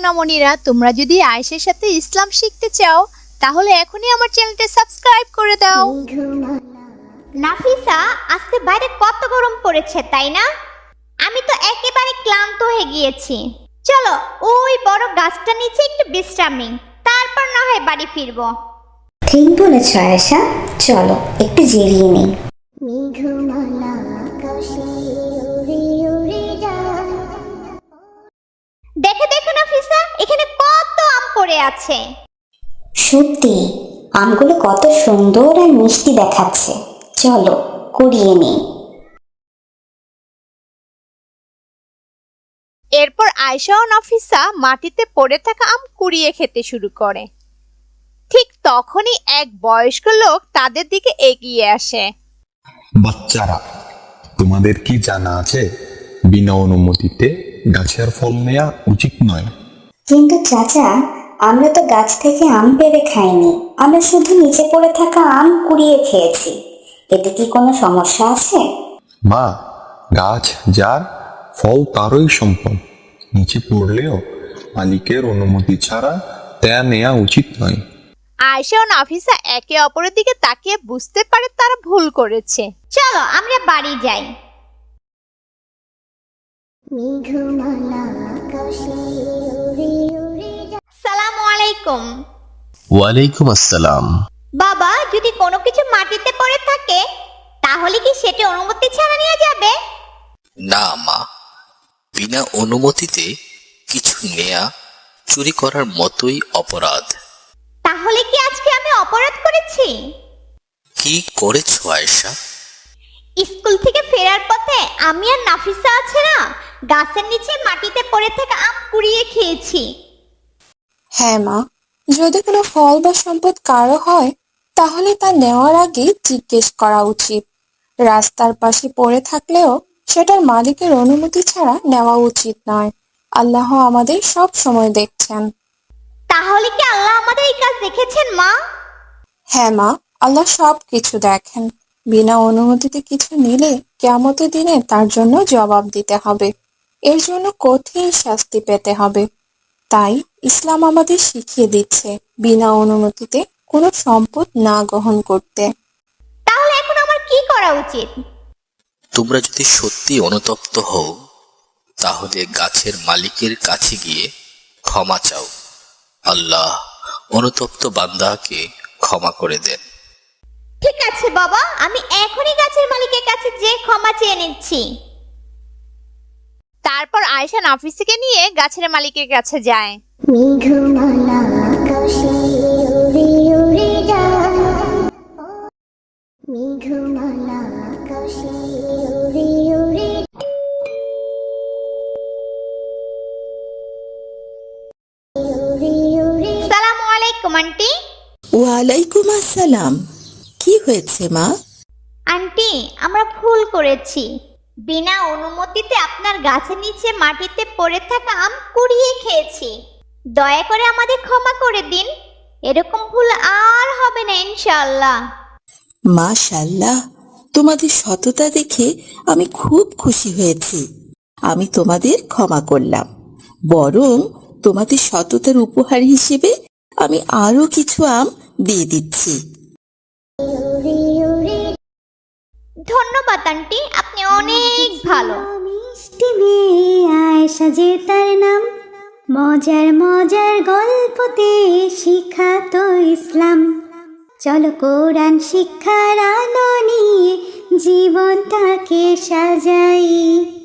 সোনামণিরা তোমরা যদি আয়েশের সাথে ইসলাম শিখতে চাও তাহলে এখনই আমার চ্যানেলটা সাবস্ক্রাইব করে দাও। নাফিসা আজকে বাইরে কত গরম পড়েছে তাই না? আমি তো একেবারে ক্লান্ত হয়ে গিয়েছি। চলো ওই বড় গাছটা নিচে একটু বিশ্রাম নিই তারপর না হয় বাড়ি ফিরবো। ঠিক বলেছ আয়েশা। চলো একটু জিরিয়ে নিই। দেখে দেখো পড়ে আছে। সত্যি আমগুলো কত সুন্দর আর মিষ্টি দেখাচ্ছে। চলো কুড়িয়ে নিই। এরপর আয়শা ও নফিসা মাটিতে পড়ে থাকা আম কুড়িয়ে খেতে শুরু করে। ঠিক তখনই এক বয়স্ক লোক তাদের দিকে এগিয়ে আসে। বাচ্চারা তোমাদের কি জানা আছে? বিনা অনুমতিতে গাছের ফল নেওয়া উচিত নয়। কিন্তু চাচা আমরা তো গাছ থেকে আম পেড়ে খাইনি। আমরা শুধু নিচে পড়ে থাকা আম কুড়িয়ে খেয়েছি। এতে কি কোনো সমস্যা আছে? মা গাছ যার ফল তারই সম্পদ। নিচে পড়লেও মালিকের অনুমতি ছাড়া তা নেওয়া উচিত নয়। আয়শা ও নাফিসা একে অপরের দিকে তাকিয়ে বুঝতে পারে তারা ভুল করেছে। চলো আমরা বাড়ি যাই। সালামু আলাইকুম। ওয়ালাইকুম আসসালাম। বাবা যদি কোনো কিছু মাটিতে পড়ে থাকে তাহলে কি সেটি অনুমতি ছাড়া নিয়ে যাবে? না মা। বিনা অনুমতিতে কিছু নেয়া চুরি করার মতোই অপরাধ। তাহলে কি আজকে আমি অপরাধ করেছি? কি করেছ আয়েশা? স্কুল থেকে ফেরার পথে আমি আর নাফিসা আছে না? গাছের নিচে মাটিতে পড়ে থাকা আম কুড়িয়ে খেয়েছি। হ্যাঁ মা যদি কোনো ফল বা সম্পদ কারও হয় তাহলে তা নেওয়ার আগে জিজ্ঞেস করা উচিত। রাস্তার পাশে পড়ে থাকলেও সেটার মালিকের অনুমতি ছাড়া নেওয়া উচিত নয়। আল্লাহ আমাদের সব সময় দেখছেন। তাহলে কি আল্লাহ আমাদের এই কাজ দেখেছেন মা? হ্যাঁ মা আল্লাহ সব কিছু দেখেন। বিনা অনুমতিতে কিছু নিলে কেয়ামতের দিনে তার জন্য জবাব দিতে হবে। এর জন্য কঠিন শাস্তি পেতে হবে। তাই ইসলাম আমাদের শিখিয়ে দিচ্ছে বিনা অনুমতিতে কোনো সম্পদ না গ্রহণ করতে। তাহলে এখন আমার কি করা উচিত? তোমরা যদি সত্যি অনুতপ্ত হও তাহলে গাছের মালিকের কাছে গিয়ে ক্ষমা চাও। আল্লাহ অনুতপ্ত বান্দাকে ক্ষমা করে দেন। ঠিক আছে বাবা আমি এখনই গাছের মালিকের কাছে যে ক্ষমা চেয়ে নিচ্ছি। তারপর আয়শা নাফিসাকে নিয়ে গাছের মালিকের কাছে যায়। সালামু আলাইকুম আন্টি। ওয়ালাইকুম আসসালাম। কি হয়েছে মা? আন্টি আমরা ভুল করেছি। বিনা অনুমতিতে আপনার গাছের নিচে মাটিতে পড়ে থাকা আম কুড়িয়ে খেয়েছি। দয়া করে আমাদের ক্ষমা করে দিন। এরকম ভুল আর হবে না, ইনশাআল্লাহ। মাশাল্লাহ তোমাদের সততা দেখে আমি খুব খুশি হয়েছি। আমি তোমাদের ক্ষমা করলাম। বরং তোমাদের সততার উপহার হিসেবে আমি আরও কিছু আম দিয়ে দিচ্ছি। ধন্যবাদ আন্টি। আপনি অনেক ভালো। মিষ্টি মেয়ে আয়সা যে তার নাম মজার মজার গল্পতে শিখাতো ইসলাম। চলো কোরআন শিক্ষার আলো নিয়ে জীবনটাকে সাজাই।